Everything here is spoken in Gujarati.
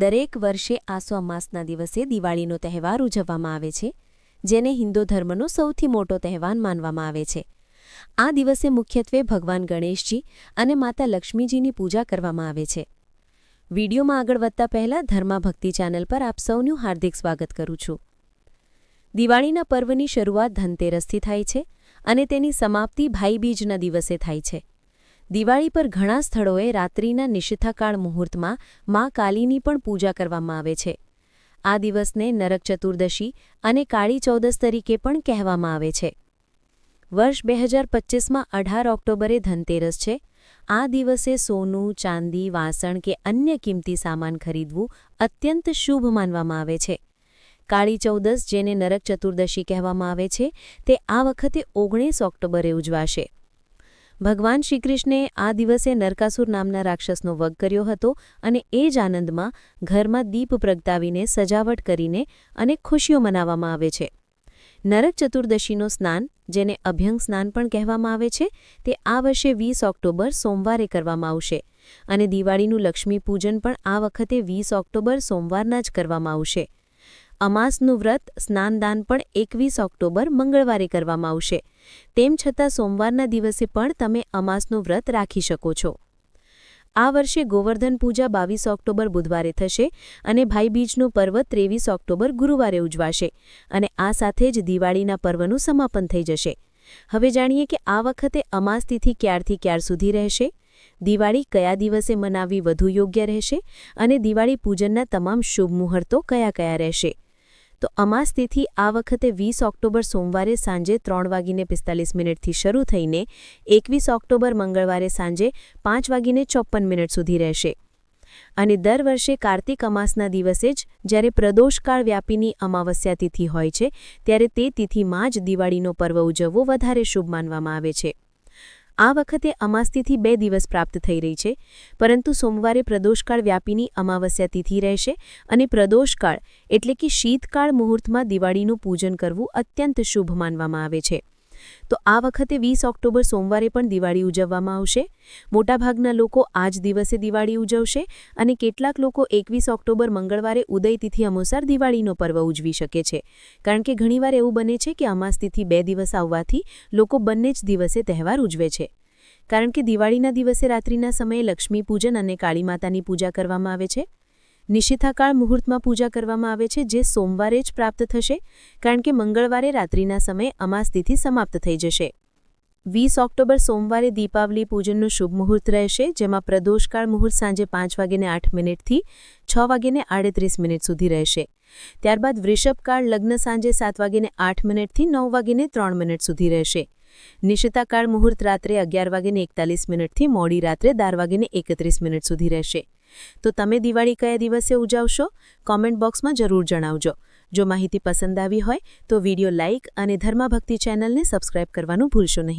દરેક વર્ષે આસો અમાસના દિવસે દિવાળીનો તહેવાર ઉજવવામાં આવે છે, જેને હિન્દુ ધર્મનો સૌથી મોટો તહેવાર માનવામાં આવે છે. આ દિવસે મુખ્યત્વે ભગવાન ગણેશજી અને માતા લક્ષ્મીજીની પૂજા કરવામાં આવે છે. વિડીયોમાં આગળ વધતા પહેલાં ધર્મા ભક્તિ ચેનલ પર આપ સૌનું હાર્દિક સ્વાગત કરું છું. દિવાળીના પર્વની શરૂઆત ધનતેરસથી થાય છે અને તેની સમાપ્તિ ભાઈબીજના દિવસે થાય છે. દિવાળી પર ઘણા સ્થળોએ રાત્રિના નિશિથાકાળ મુહૂર્તમાં મા કાલીની પણ પૂજા કરવામાં આવે છે. આ દિવસને નરક ચતુર્દશી અને કાળી ચૌદસ તરીકે પણ કહેવામાં આવે છે. વર્ષ બે હજાર પચીસમાં અઢાર ઓક્ટોબરે ધનતેરસ છે. આ દિવસે સોનું, ચાંદી, વાસણ કે અન્ય કિંમતી સામાન ખરીદવું અત્યંત શુભ માનવામાં આવે છે. કાળી ચૌદસ જેને નરક ચતુર્દશી કહેવામાં આવે છે, તે આ વખતે ઓગણીસ ઓક્ટોબરે ઉજવાશે. ભગવાન શ્રીકૃષ્ણે આ દિવસે નરકાસુર નામના રાક્ષસનો વગ કર્યો હતો અને એ જ આનંદમાં ઘરમાં દીપ પ્રગટાવીને સજાવટ કરીને અને ખુશીઓ મનાવવામાં આવે છે. નરક ચતુર્દશીનો સ્નાન, જેને અભ્યંગ સ્નાન પણ કહેવામાં આવે છે, તે આ વર્ષે વીસ ઓક્ટોબર સોમવારે કરવામાં આવશે અને દિવાળીનું લક્ષ્મી પૂજન પણ આ વખતે વીસ ઓક્ટોબર સોમવારના જ કરવામાં આવશે. અમાસનું વ્રત સ્નાનદાન પણ એકવીસ ઓક્ટોબર મંગળવારે કરવામાં આવશે. તેમ છતાં સોમવારના દિવસે પણ તમે અમાસનું વ્રત રાખી શકો છો. આ વર્ષે ગોવર્ધન પૂજા બાવીસ ઓક્ટોબર બુધવારે થશે અને ભાઈબીજનું પર્વ ત્રેવીસ ઓક્ટોબર ગુરુવારે ઉજવાશે અને આ સાથે જ દિવાળીના પર્વનું સમાપન થઈ જશે. હવે જાણીએ કે આ વખતે અમાસ તિથિ ક્યારથી ક્યાર સુધી રહેશે? દિવાળી કયા દિવસે મનાવવી વધુ યોગ્ય રહેશે? અને દિવાળી પૂજનના તમામ શુભ મુહૂર્તો કયા કયા રહેશે? તો અમાસ તિથિ આ વખતે વીસ ઓક્ટોબર સોમવારે સાંજે ત્રણ વાગીને પિસ્તાલીસ મિનિટથી શરૂ થઈને એકવીસ ઓક્ટોબર મંગળવારે સાંજે પાંચ વાગીને ચોપ્પન મિનિટ સુધી રહેશે. અને દર વર્ષે કાર્તિક અમાસના દિવસે જ જ્યારે પ્રદોષકાળ વ્યાપીની અમાવસ્યા તિથિ હોય છે, ત્યારે તે તિથિમાં જ દિવાળીનો પર્વ ઉજવવો વધારે શુભ માનવામાં આવે છે. આ વખતે અમાસ્તિથી બે દિવસ પ્રાપ્ત થઈ રહી છે, પરંતુ સોમવારે પ્રદોષકાળ વ્યાપીની અમાવસ્યા તિથિ રહેશે અને પ્રદોષકાળ એટલે કે શીતકાળ મુહૂર્તમાં દિવાળીનું પૂજન કરવું અત્યંત શુભ માનવામાં આવે છે. તો આ વખતે વીસ ઓક્ટોબર સોમવારે પણ દિવાળી ઉજવવામાં આવશે. મોટાભાગના લોકો આ જ દિવસે દિવાળી ઉજવશે અને કેટલાક લોકો એકવીસ ઓક્ટોબર મંગળવારે ઉદય તિથિ અનુસાર દિવાળીનો પર્વ ઉજવી શકે છે. કારણ કે ઘણીવાર એવું બને છે કે અમાસ તિથિ બે દિવસ આવવાથી લોકો બંને જ દિવસે તહેવાર ઉજવે છે. કારણ કે દિવાળીના દિવસે રાત્રિના સમયે લક્ષ્મી પૂજન અને કાળી માતાની પૂજા કરવામાં આવે છે. નિશિથાકાળ મુહૂર્તમાં પૂજા કરવામાં આવે છે, જે સોમવારે જ પ્રાપ્ત થશે, કારણ કે મંગળવારે રાત્રિના સમયે અમાસ સમાપ્ત થઈ જશે. વીસ ઓક્ટોબર સોમવારે દીપાવલી પૂજનનું શુભ મુહૂર્ત રહેશે, જેમાં પ્રદોષકાળ મુહૂર્ત સાંજે પાંચ વાગ્યે આઠ મિનિટથી છ વાગ્યે આડત્રીસ મિનિટ સુધી રહેશે. ત્યારબાદ વૃષભકાળ લગ્ન સાંજે સાત વાગ્યે આઠ મિનિટથી નવ વાગીને ત્રણ મિનિટ સુધી રહેશે. નિશિતાકાળ મુહૂર્ત રાત્રે અગિયાર વાગીને એકતાલીસ મિનિટથી મોડી રાત્રે બાર વાગીને એકત્રીસ મિનિટ સુધી રહેશે. તો તમે દિવાળી કયા દિવસે ઉજવશો? કોમેન્ટ બોક્સમાં જરૂર જણાવજો. જો માહિતી પસંદ આવી હોય તો વીડિયો લાઇક અને ધર્માભક્તિ ચેનલને સબસ્ક્રાઇબ કરવાનું ભૂલશો નહીં.